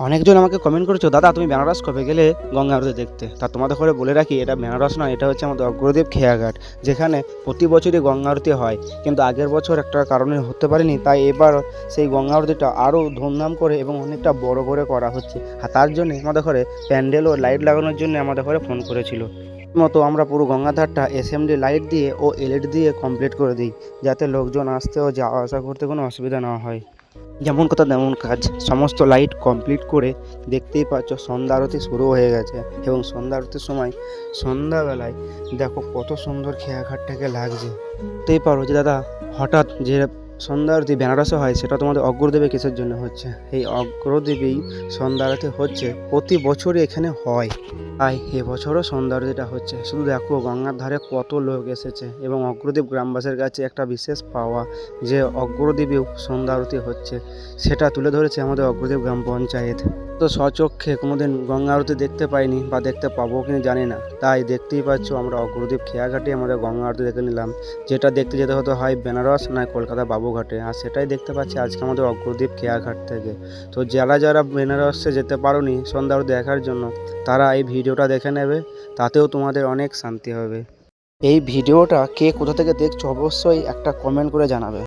অনেকজন আমাকে কমেন্ট করেছ, দাদা, তুমি বেনারস কবে গেলে গঙ্গা আরতি দেখতে? তা তোমাদের ঘরে বলে রাখি, এটা বেনারস নয়, এটা হচ্ছে আমাদের অগ্রদেব খেয়াঘাট, যেখানে প্রতি বছরই গঙ্গা আরতি হয়। কিন্তু আগের বছর একটা কারণে হতে পারেনি, তাই এবার সেই গঙ্গা আরতিটা আরও ধুমধাম করে এবং অনেকটা বড় করে করা হচ্ছে। আর তার জন্য আমাদের ঘরে প্যান্ডেল ও লাইট লাগানোর জন্য আমাদের ঘরে ফোন করেছিল। মতো আমরা পুরো গঙ্গাধারটা এসএমডি লাইট দিয়ে ও এলইডি দিয়ে কমপ্লিট করে দিই, যাতে লোকজন আসতে ও যাওয়া আসা করতে কোনো অসুবিধা না হয়। যেমন কথা তেমন কাজ। সমস্ত লাইট কমপ্লিট করে দেখতেই পাচ্ছ সন্ধ্যা আরতি শুরু হয়ে গেছে এবং সন্ধ্যা আরতির সময় সন্ধ্যাবেলায় দেখো কত সুন্দর খেয়াঘাটটাকে লাগছে। দেখতেই পারো যে দাদা, হঠাৎ যে সন্ধ্যা আরতি বেনারসে হয় সেটা তোমাদের অগ্রদেবী কিসের জন্য হচ্ছে? এই অগ্রদেবী সন্ধ্যা আরতি হচ্ছে প্রতি বছরই এখানে হয়। তাই এবছরও সন্ধ্যা আরতিটা হচ্ছে। শুধু দেখো, গঙ্গার ধারে কত লোক এসেছে এবং অগ্রদেব গ্রামবাসীর কাছে একটা বিশেষ পাওয়া যে অগ্রদেবেও সন্ধ্যা আরতি হচ্ছে, সেটা তুলে ধরেছে আমাদের অগ্রদেব গ্রাম পঞ্চায়েত। তো স্বচক্ষে কোনোদিন গঙ্গা আরতি দেখতে পাইনি বা দেখতে পাবো কিনা জানি না। তাই দেখতেই পাচ্ছ আমরা অগ্রদেব খেয়াঘাটে আমাদের গঙ্গা আরতি দেখে নিলাম। যেটা দেখতে যেতে হতো হয় বেনারস নয় কলকাতা বাবুঘাটে। আর সেটাই দেখতে পাচ্ছি আজকে আমাদের অগ্রদেব খেয়াঘাট থেকে। তো যারা যারা বেনারসে যেতে পারোনি সন্ধ্যা আরতি দেখার জন্য, তারা এই ভিডিওটা দেখে নেবে, তাতেও তোমাদের অনেক শান্তি হবে। এই ভিডিওটা কে কোথা থেকে দেখছ অবশ্যই একটা কমেন্ট করে জানাবে।